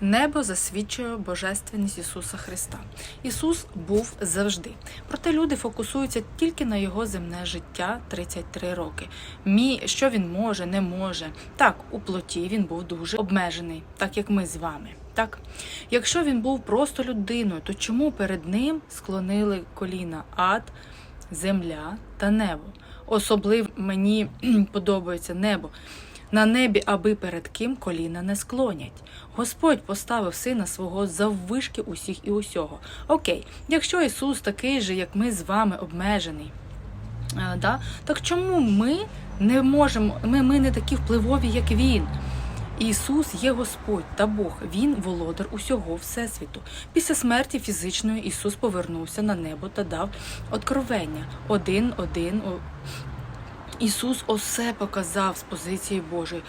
Небо засвідчує божественність Ісуса Христа. Ісус був завжди. Проте люди фокусуються тільки на його земне життя 33 роки. Мі, що він може, не може. Так, у плоті він був дуже обмежений, так як ми з вами. Так, якщо він був просто людиною, то чому перед ним склонили коліна ад, земля та небо? Особливо мені подобається небо. На небі, аби перед ким коліна не склонять. Господь поставив сина свого заввишки усіх і усього. Окей, якщо Ісус такий же, як ми з вами, обмежений, е, да, так чому ми не можемо, ми, ми не такі впливові, як Він? Ісус є Господь та Бог, Він володар усього Всесвіту. Після смерті фізичної Ісус повернувся на небо та дав откровення. Один, один. о- Ісус усе показав з позиції Божої.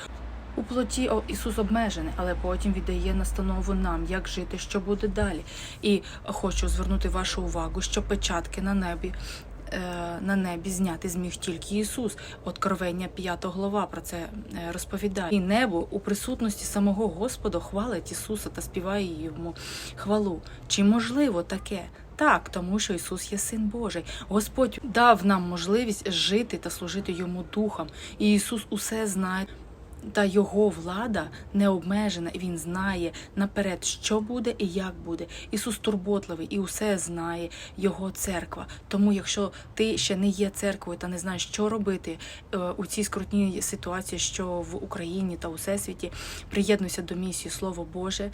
У плоті Ісус обмежений, але потім віддає настанову нам, як жити, що буде далі. І хочу звернути вашу увагу, що печатки на небі. е, На небі зняти зміг тільки Ісус. Откровення 5 глава про це е, розповідає. І небо у присутності самого Господа хвалить Ісуса та співає йому хвалу. Чи можливо таке? Так, тому що Ісус є Син Божий. Господь дав нам можливість жити та служити Йому духом. І Ісус усе знає. Та його влада не обмежена, і він знає наперед, що буде і як буде. Ісус турботливий і усе знає Його церква. Тому, якщо ти ще не є церквою та не знаєш, що робити е, у цій скрутній ситуації, що в Україні та у всесвіті, приєднуйся до місії Слово Боже.